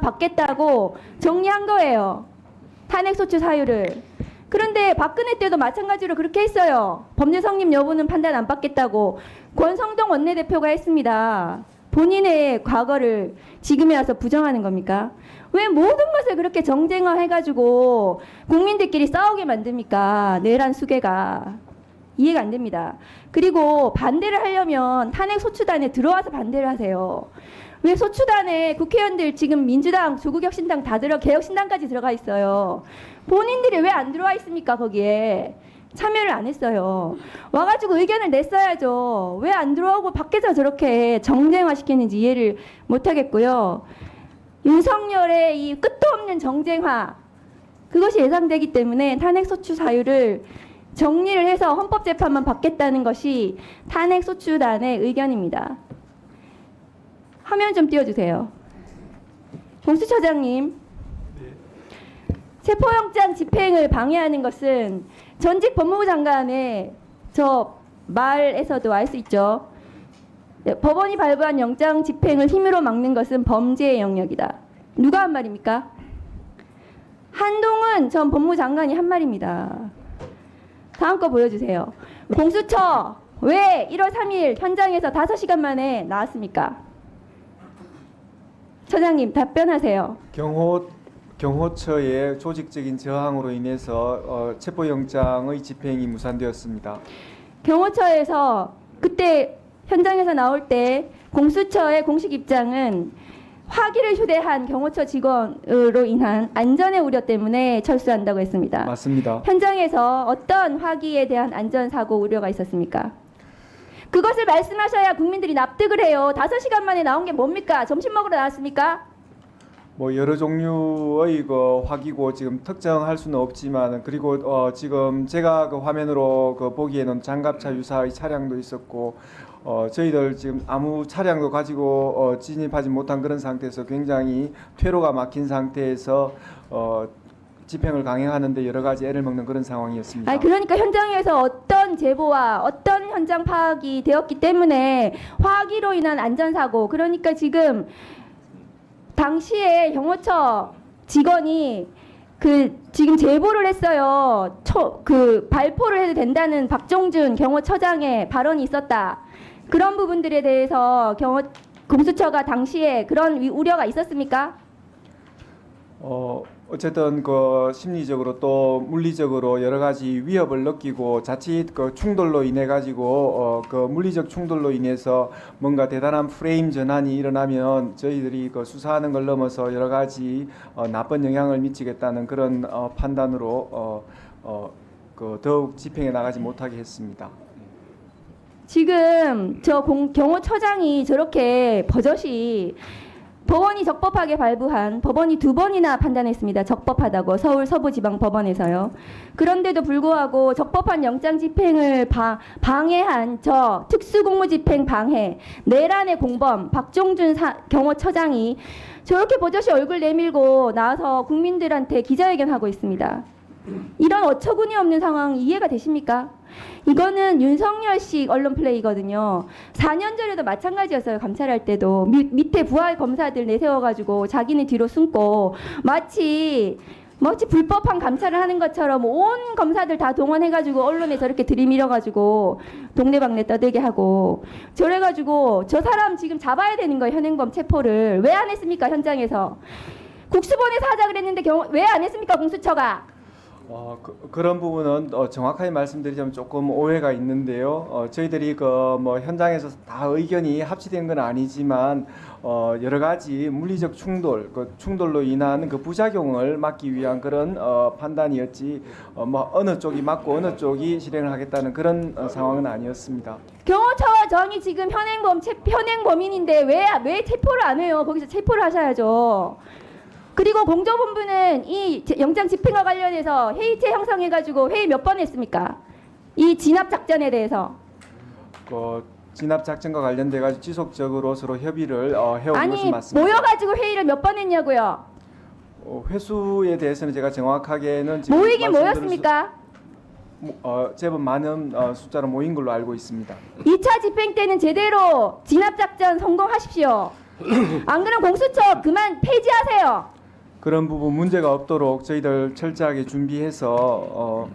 받겠다고 정리한 거예요. 탄핵소추 사유를. 그런데 박근혜 때도 마찬가지로 그렇게 했어요. 법률 성립 여부는 판단 안 받겠다고 권성동 원내대표가 했습니다. 본인의 과거를 지금에 와서 부정하는 겁니까? 왜 모든 것을 그렇게 정쟁화 해가지고 국민들끼리 싸우게 만듭니까? 내란 수계가. 이해가 안 됩니다. 그리고 반대를 하려면 탄핵 소추단에 들어와서 반대를 하세요. 왜 소추단에 국회의원들 지금 민주당, 조국혁신당 다 들어 개혁신당까지 들어가 있어요. 본인들이 왜 안 들어와 있습니까 거기에? 참여를 안 했어요. 와가지고 의견을 냈어야죠. 왜 안 들어오고 밖에서 저렇게 정쟁화 시키는지 이해를 못 하겠고요. 윤석열의 이 끝도 없는 정쟁화 그것이 예상되기 때문에 탄핵 소추 사유를 정리를 해서 헌법재판만 받겠다는 것이 탄핵 소추단의 의견입니다. 화면 좀 띄워주세요. 공수처장님, 체포영장 집행을 방해하는 것은 전직 법무부 장관의 저 말에서도 알 수 있죠. 네, 법원이 발부한 영장 집행을 힘으로 막는 것은 범죄의 영역이다. 누가 한 말입니까? 한동훈 전 법무부 장관이 한 말입니다. 다음 거 보여주세요. 공수처 왜 1월 3일 현장에서 5시간 만에 나왔습니까? 처장님 답변하세요. 경호 경호처의 조직적인 저항으로 인해서 어, 체포영장의 집행이 무산되었습니다. 경호처에서 그때 현장에서 나올 때 공수처의 공식 입장은 화기를 휴대한 경호처 직원으로 인한 안전의 우려 때문에 철수한다고 했습니다. 맞습니다. 현장에서 어떤 화기에 대한 안전 사고 우려가 있었습니까? 그것을 말씀하셔야 국민들이 납득을 해요. 다섯 시간 만에 나온 게 뭡니까? 점심 먹으러 나왔습니까? 뭐 여러 종류의 그 화기고 지금 특정할 수는 없지만 그리고 어, 지금 제가 그 화면으로 그 보기에는 장갑차 유사의 차량도 있었고 어, 저희들 지금 아무 차량도 가지고 어, 진입하지 못한 그런 상태에서 굉장히 퇴로가 막힌 상태에서 어, 집행을 강행하는데 여러 가지 애를 먹는 그런 상황이었습니다. 아니 그러니까 현장에서 어떤 제보와 어떤 현장 파악이 되었기 때문에 화기로 인한 안전사고 그러니까 지금 당시에 경호처 직원이 그 지금 제보를 했어요. 초, 그 발포를 해도 된다는 박종준 경호처장의 발언이 있었다. 그런 부분들에 대해서 경호 공수처가 당시에 그런 위- 우려가 있었습니까? 어 어쨌든 그 심리적으로 또 물리적으로 여러 가지 위협을 느끼고 자칫 그 충돌로 인해 가지고 어 그 물리적 충돌로 인해서 뭔가 대단한 프레임 전환이 일어나면 저희들이 그 수사하는 걸 넘어서 여러 가지 어 나쁜 영향을 미치겠다는 그런 어 판단으로 어 어 그 더욱 집행해 나가지 못하게 했습니다. 지금 저 공, 경호처장이 저렇게 버젓이 법원이 적법하게 발부한 법원이 두 번이나 판단했습니다. 적법하다고 서울 서부지방법원에서요. 그런데도 불구하고 적법한 영장 집행을 바- 방해한 저 특수공무집행 방해 내란의 공범 박종준 사- 경호처장이 저렇게 버젓이 얼굴 내밀고 나와서 국민들한테 기자회견하고 있습니다. 이런 어처구니 없는 상황 이해가 되십니까? 이거는 윤석열식 언론 플레이거든요. 4년 전에도 마찬가지였어요. 감찰할 때도 밑, 밑에 부하 검사들 내세워가지고 자기는 뒤로 숨고 마치 마치 불법한 감찰을 하는 것처럼 온 검사들 다 동원해가지고 언론에 저렇게 들이밀어가지고 동네방네 떠들게 하고 저래가지고 저 사람 지금 잡아야 되는 거예요. 현행범 체포를 왜 안 했습니까 현장에서 국수본에서 하자 그랬는데 왜 안 했습니까 공수처가? 어, 그, 런 부분은 어, 정확하게 말씀드리자면 조금 오해가 있는데요. 어, 저희들이 그 뭐 현장에서 다 의견이 합치된 건 아니지만 어, 여러 가지 물리적 충돌, 그 충돌로 인한 그 부작용을 막기 위한 그런 어, 판단이었지 어, 뭐 어느 쪽이 맞고 어느 쪽이 실행을 하겠다는 그런 어, 상황은 아니었습니다. 경호처장이 지금 현행범 체, 현행 범인인데 왜왜 체포를 안 해요? 거기서 체포를 하셔야죠. 그리고 공조본부는 이 제- 영장 집행과 관련해서 회의체 형성해가지고 회의 몇 번 했습니까? 이 진압 작전에 대해서 그 진압 작전과 관련돼 가지고 지속적으로 서로 협의를 어, 해온 것은 아니 맞습니다. 모여가지고 회의를 몇 번 했냐고요? 어, 회수에 대해서는 제가 정확하게는 지금 모이긴 모였습니까? 수- 모- 어, 제법 많은 어, 숫자로 모인 걸로 알고 있습니다. 2차 집행 때는 제대로 진압 작전 성공하십시오. 안 그럼 공수처 그만 폐지하세요. 그런 부분 문제가 없도록 저희들 철저하게 준비해서 어,